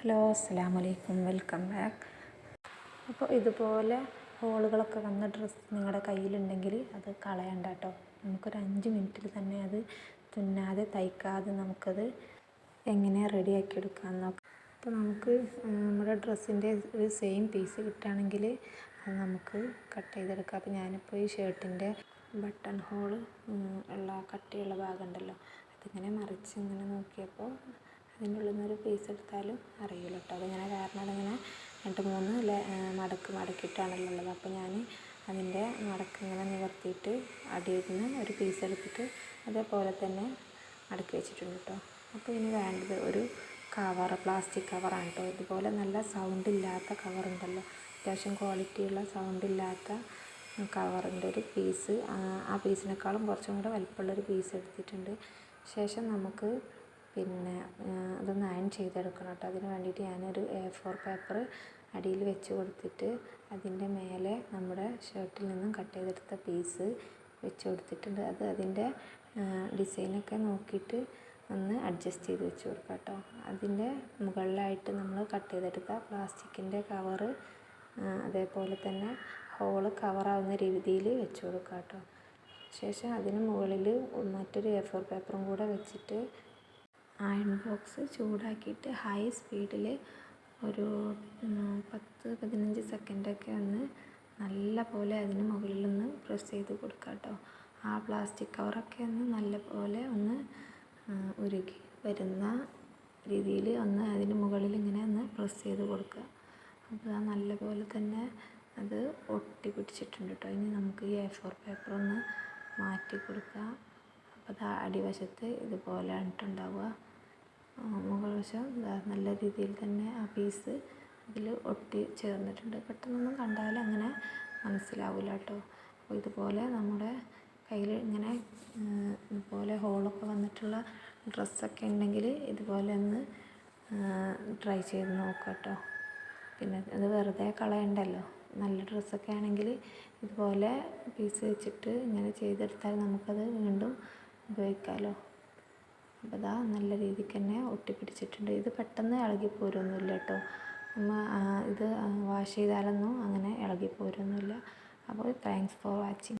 Hello അസ്സാം വലൈക്കും welcome back. അപ്പോൾ ഇതുപോലെ ഹോളുകളൊക്കെ വന്ന ഡ്രസ്സ് നിങ്ങളുടെ കയ്യിലുണ്ടെങ്കിൽ അത് കളയണ്ട കേട്ടോ നമുക്കൊരു അഞ്ച് മിനിറ്റിൽ തന്നെ അത് തുന്നാതെ തയ്ക്കാതെ നമുക്കത് എങ്ങനെ റെഡിയാക്കി എടുക്കാൻ നോക്കാം. അപ്പോൾ നമുക്ക് നമ്മുടെ ഡ്രസ്സിന്റെ ഒരു സെയിം പീസ് കിട്ടുകയാണെങ്കിൽ അത് നമുക്ക് കട്ട് ചെയ്തെടുക്കാം. അപ്പോൾ ഞാനിപ്പോൾ ഈ ഷർട്ടിന്റെ ബട്ടൺ ഹോൾ ഉള്ള കട്ടിയുള്ള ഭാഗമുണ്ടല്ലോ അതിങ്ങനെ മറിച്ച് ഇങ്ങനെ നോക്കിയപ്പോൾ അതിന്റെ ഉള്ളിൽ നിന്നൊരു പീസ് എടുത്താലും അറിയില്ല കേട്ടോ അതിങ്ങനെ കാരണം അതിങ്ങനെ രണ്ട് മൂന്ന് മടക്ക് മടക്കിയിട്ടാണല്ലോ ഉള്ളത് അപ്പോൾ ഞാൻ അതിന്റെ മടക്ക് ഇങ്ങനെ നിവർത്തിയിട്ട് അടിയിൽ നിന്ന് ഒരു പീസ് എടുത്തിട്ട് അതേപോലെ തന്നെ മടക്കി വെച്ചിട്ടുണ്ട് കേട്ടോ അപ്പോൾ ഇനി വേണ്ടത് ഒരു കവർ പ്ലാസ്റ്റിക് കവറാണ് കേട്ടോ ഇതുപോലെ നല്ല സൗണ്ട് ഇല്ലാത്ത കവർ ഉണ്ടല്ലോ. അത്യാവശ്യം ക്വാളിറ്റിയുള്ള സൗണ്ട് ഇല്ലാത്ത കവറിന്റെ ഒരു പീസ് ആ പീസിനേക്കാളും കുറച്ചും കൂടെ വലിപ്പമുള്ളൊരു പീസ് എടുത്തിട്ടുണ്ട്. ശേഷം നമുക്ക് പിന്നെ അതൊന്ന് അയൺ ചെയ്തെടുക്കണം കേട്ടോ. അതിന് വേണ്ടിയിട്ട് ഞാനൊരു എ ഫോർ പേപ്പർ അടിയിൽ വെച്ച് കൊടുത്തിട്ട് അതിന്റെ മേലെ നമ്മുടെ ഷർട്ടിൽ നിന്നും കട്ട് ചെയ്തെടുത്ത പീസ് വെച്ച് കൊടുത്തിട്ടുണ്ട്. അത് അതിന്റെ ഡിസൈനൊക്കെ നോക്കിയിട്ട് ഒന്ന് അഡ്ജസ്റ്റ് ചെയ്ത് വെച്ച് കൊടുക്കുക കേട്ടോ. അതിന്റെ മുകളിലായിട്ട് നമ്മൾ കട്ട് ചെയ്തെടുത്ത പ്ലാസ്റ്റിക്കിന്റെ കവറ് അതേപോലെ തന്നെ ഹോൾ കവറാവുന്ന രീതിയിൽ വെച്ച് കൊടുക്കുക കേട്ടോ. ശേഷം അതിന് മുകളിൽ മറ്റൊരു എ ഫോർ പേപ്പറും കൂടെ വെച്ചിട്ട് അയൺ ബോക്സ് ചൂടാക്കിയിട്ട് ഹൈ സ്പീഡിൽ ഒരു പത്ത് പതിനഞ്ച് സെക്കൻഡൊക്കെ ഒന്ന് നല്ല പോലെ അതിന് മുകളിൽ ഒന്ന് പ്രസ് ചെയ്ത് കൊടുക്കുക കേട്ടോ. ആ പ്ലാസ്റ്റിക് കവറൊക്കെ ഒന്ന് നല്ല പോലെ ഒന്ന് ഉരുകി വരുന്ന രീതിയിൽ ഒന്ന് അതിന് മുകളിൽ ഇങ്ങനെ ഒന്ന് പ്രസ് ചെയ്ത് കൊടുക്കുക. അപ്പോൾ ആ നല്ല പോലെ തന്നെ അത് ഒട്ടി പിടിച്ചിട്ടുണ്ട് കേട്ടോ. ഇനി നമുക്ക് ഈ എ ഫോർ പേപ്പർ ഒന്ന് മാറ്റി കൊടുക്കുക അപ്പോൾ അത് അടിവശത്ത് ഇതുപോലെ ഉണ്ടാവുക വശം നല്ല രീതിയിൽ തന്നെ ആ പീസ് ഇതിൽ ഒട്ടി ചേർന്നിട്ടുണ്ട്. പെട്ടെന്നൊന്നും കണ്ടാൽ അങ്ങനെ മനസ്സിലാവില്ല കേട്ടോ അപ്പോൾ ഇതുപോലെ നമ്മുടെ കയ്യിൽ ഇങ്ങനെ ഇതുപോലെ ഹോളൊക്കെ വന്നിട്ടുള്ള ഡ്രസ്സൊക്കെ ഉണ്ടെങ്കിൽ ഇതുപോലെ ഒന്ന് ട്രൈ ചെയ്ത് നോക്കാം കേട്ടോ പിന്നെ അത് വെറുതെ കളയണ്ടല്ലോ. നല്ല ഡ്രസ്സൊക്കെ ആണെങ്കിൽ ഇതുപോലെ പീസ് വെച്ചിട്ട് ഇങ്ങനെ ചെയ്തെടുത്താൽ നമുക്കത് വീണ്ടും ഉപയോഗിക്കാമല്ലോ അപ്പോൾ ഇതാ നല്ല രീതിക്ക് തന്നെ ഒട്ടിപ്പിടിച്ചിട്ടുണ്ട്. ഇത് പെട്ടെന്ന് ഇളകി പോരൊന്നുമില്ല കേട്ടോ. നമ്മൾ ഇത് വാഷ് ചെയ്താലൊന്നും അങ്ങനെ ഇളകി പോരൊന്നുമില്ല അപ്പോൾ താങ്ക്സ് ഫോർ വാച്ചിങ്